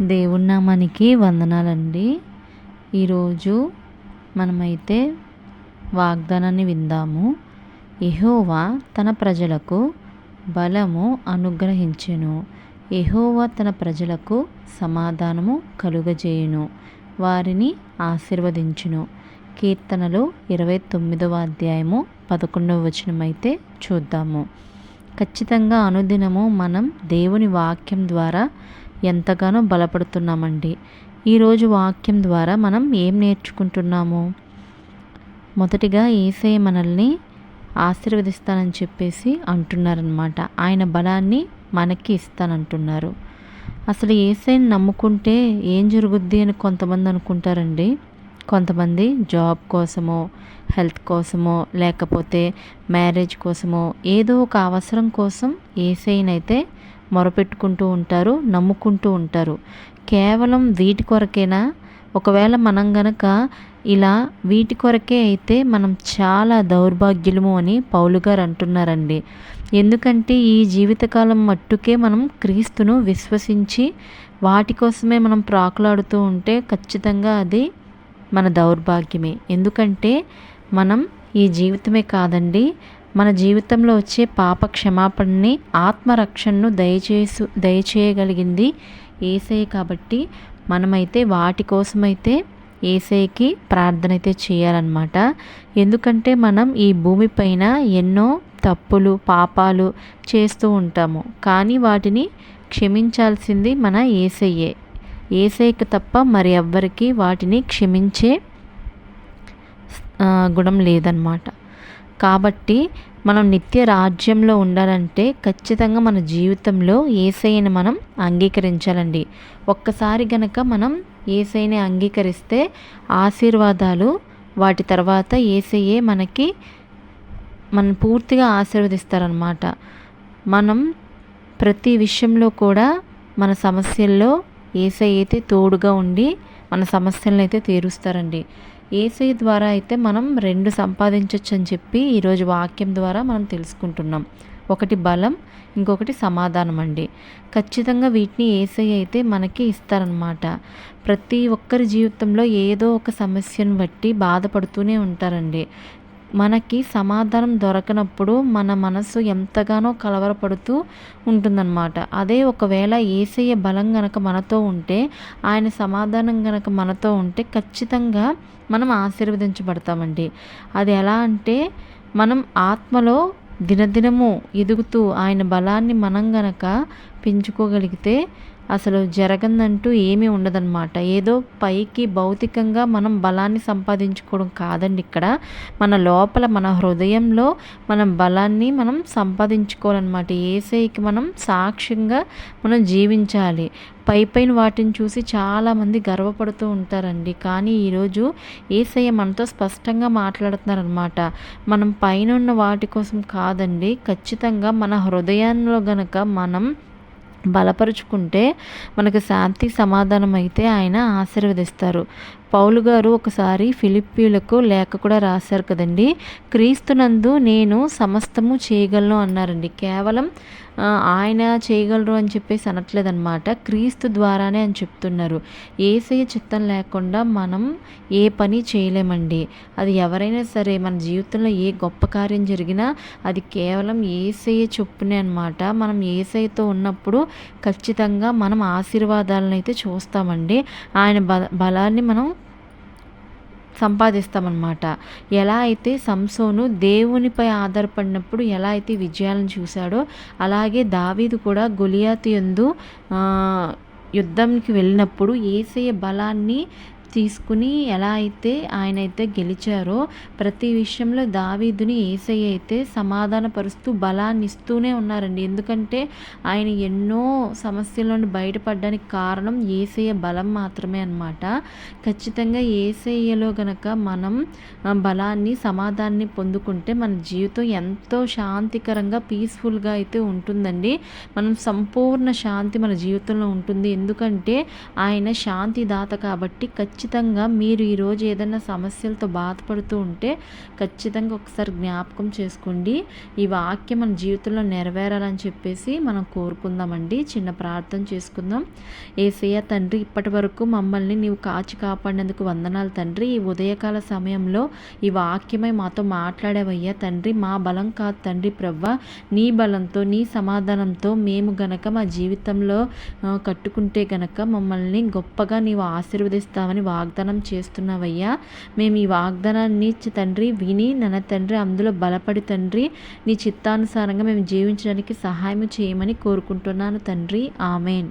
దేవున్నామానికి వందనాలండి. ఈరోజు మనమైతే వాగ్దానాన్ని విందాము. ఎహోవా తన ప్రజలకు బలము అనుగ్రహించెను. ఎహోవా తన ప్రజలకు సమాధానము కలుగజేయును. వారిని ఆశీర్వదించును. కీర్తనలు ఇరవై తొమ్మిదవ అధ్యాయము పదకొండవ వచనం అయితే చూద్దాము. ఖచ్చితంగా అనుదినము మనం దేవుని వాక్యం ద్వారా ఎంతగానో బలపడుతున్నామండి. ఈరోజు వాక్యం ద్వారా మనం ఏం నేర్చుకుంటున్నాము? మొదటిగా ఏసే మనల్ని ఆశీర్వదిస్తానని చెప్పేసి అంటున్నారనమాట ఆయన బలాన్ని మనకి ఇస్తానంటున్నారు. అసలు ఏసైని నమ్ముకుంటే ఏం జరుగుద్ది అని కొంతమంది అనుకుంటారండి. కొంతమంది జాబ్ కోసమో హెల్త్ కోసమో లేకపోతే మ్యారేజ్ కోసమో ఏదో ఒక అవసరం కోసం ఏసైనైతే మొరపెట్టుకుంటూ ఉంటారు నమ్ముకుంటూ ఉంటారు. కేవలం వీటి కొరకేనా? ఒకవేళ మనం గనక ఇలా వీటి కొరకే అయితే మనం చాలా దౌర్భాగ్యులము అని పౌలు గారు అంటున్నారండి. ఎందుకంటే ఈ జీవితకాలం మట్టుకే మనం క్రీస్తును విశ్వసించి వాటి కోసమే మనం ప్రాకులాడుతూ ఉంటే ఖచ్చితంగా అది మన దౌర్భాగ్యమే. ఎందుకంటే మనం ఈ జీవితమే కాదండి మన జీవితంలో వచ్చే పాప క్షమాపణని ఆత్మరక్షణను దయచేసు దయచేయగలిగింది ఏసై కాబట్టి మనమైతే వాటి కోసమైతే ఏసైకి ప్రార్థన అయితే చేయాలన్నమాట. ఎందుకంటే మనం ఈ భూమిపైన ఎన్నో తప్పులు పాపాలు చేస్తూ ఉంటాము. కానీ వాటిని క్షమించాల్సింది మన ఏసయ్యే. ఏసైకి తప్ప మరి ఎవ్వరికి వాటిని క్షమించే గుణం లేదన్నమాట. కాబట్టి మనం నిత్య రాజ్యంలో ఉండాలంటే ఖచ్చితంగా మన జీవితంలో ఏసైని మనం అంగీకరించాలండి. ఒక్కసారి గనక మనం ఏసైని అంగీకరిస్తే ఆశీర్వాదాలు వాటి తర్వాత ఏసయ్యే మనకి మనం పూర్తిగా ఆశీర్వదిస్తారనమాట మనం ప్రతి విషయంలో కూడా మన సమస్యల్లో ఏసై అయితే తోడుగా ఉండి మన సమస్యలను అయితే తీరుస్తారండి. ఏసై ద్వారా అయితే మనం రెండు సంపాదించవచ్చు అని చెప్పి ఈరోజు వాక్యం ద్వారా మనం తెలుసుకుంటున్నాం. ఒకటి బలం ఇంకొకటి సమాధానం అండి. ఖచ్చితంగా వీటిని ఏసై అయితే మనకి ఇస్తారనమాట ప్రతి ఒక్కరి జీవితంలో ఏదో ఒక సమస్యను బట్టి బాధపడుతూనే ఉంటారండి. మనకి సమాధానం దొరకనప్పుడు మన మనసు ఎంతగానో కలవరపడుతూ ఉంటుందన్నమాట. అదే ఒకవేళ ఏసయ్య బలం గనక మనతో ఉంటే ఆయన సమాధానం గనక మనతో ఉంటే ఖచ్చితంగా మనం ఆశీర్వదించబడతామండి. అది ఎలా అంటే మనం ఆత్మలో దినదినము ఎదుగుతూ ఆయన బలాన్ని మనం గనక పెంచుకోగలిగితే అసలు జరగందంటూ ఏమీ ఉండదన్నమాట. ఏదో పైకి భౌతికంగా మనం బలాన్ని సంపాదించుకోవడం కాదండి ఇక్కడ. మన లోపల మన హృదయంలో మనం బలాన్ని మనం సంపాదించుకోవాలన్నమాట. ఏసైకి మనం సాక్ష్యంగా మనం జీవించాలి. పై పైన వాటిని చూసి చాలామంది గర్వపడుతూ ఉంటారండి. కానీ ఈరోజు ఏసయ్య మనతో స్పష్టంగా మాట్లాడుతున్నారనమాట మనం పైన ఉన్న వాటి కోసం కాదండి ఖచ్చితంగా మన హృదయంలో గనక మనం బలపరుచుకుంటే మనకు శాంతి సమాధానం అయితే ఆయన ఆశీర్వదిస్తారు. పౌలు గారు ఒకసారి ఫిలిప్పీలకు లేఖ కూడా రాశారు కదండి. క్రీస్తునందు నేను సమస్తము చేయగలను అన్నారండి. కేవలం ఆయన చేయగలరు అని చెప్పేసి అనట్లేదన్నమాట. క్రీస్తు ద్వారానే అని చెప్తున్నారు. ఏసయ చిత్తం లేకుండా మనం ఏ పని చేయలేమండి. అది ఎవరైనా సరే మన జీవితంలో ఏ గొప్ప కార్యం జరిగినా అది కేవలం ఏసయ్య చొప్పునే అనమాట మనం ఏసయ్యతో ఉన్నప్పుడు ఖచ్చితంగా మనం ఆశీర్వాదాలను అయితే చూస్తామండి. ఆయన బ బలాన్ని మనం సంపాదిస్తామన్నమాట. ఎలా అయితే సంసోను దేవునిపై ఆధారపడినప్పుడు ఎలా అయితే విజయాలను చూశాడో అలాగే దావీదు కూడా గొలియాతి ఎందు యుద్ధంకి వెళ్ళినప్పుడు ఏసే బలాన్ని తీసుకుని ఎలా అయితే ఆయన అయితే గెలిచారో ప్రతి విషయంలో దావీదుని ఏసయ్య అయితే సమాధానపరుస్తూ బలాన్ని ఇస్తూనే ఉన్నారండి. ఎందుకంటే ఆయన ఎన్నో సమస్యల నుండి బయటపడడానికి కారణం ఏసయ్య బలం మాత్రమే అనమాట ఖచ్చితంగా ఏసయ్యలో గనక మనం బలాన్ని సమాధాన్ని పొందుకుంటే మన జీవితం ఎంతో శాంతికరంగా పీస్ఫుల్గా అయితే ఉంటుందండి. మనం సంపూర్ణ శాంతి మన జీవితంలో ఉంటుంది. ఎందుకంటే ఆయన శాంతిదాత కాబట్టి ఖచ్చితంగా ఖచ్చితంగా మీరు ఈరోజు ఏదైనా సమస్యలతో బాధపడుతూ ఉంటే ఖచ్చితంగా ఒకసారి జ్ఞాపకం చేసుకోండి. ఈ వాక్యం మన జీవితంలో నెరవేరాలని చెప్పేసి మనం కోరుకుందామండి. చిన్న ప్రార్థన చేసుకుందాం. ఏసయ్య తండ్రి ఇప్పటి వరకు మమ్మల్ని నీవు కాచి కాపాడినందుకు వందనాలు తండ్రి. ఈ ఉదయకాల సమయంలో ఈ వాక్యమై మాతో మాట్లాడేవయ్యా తండ్రి. మా బలం కాదు తండ్రి ప్రవ్వ. నీ బలంతో నీ సమాధానంతో మేము గనక మా జీవితంలో కట్టుకుంటే గనక మమ్మల్ని గొప్పగా నీవు ఆశీర్వదిస్తామని వాగ్దానం చేస్తున్నావయ్యా. మేము ఈ వాగ్దానాన్ని తండ్రి విని నన్న తండ్రి అందులో బలపడి తండ్రి నీ చిత్తానుసారంగా మేము జీవించడానికి సహాయం చేయమని కోరుకుంటున్నాను తండ్రి. ఆమెన్.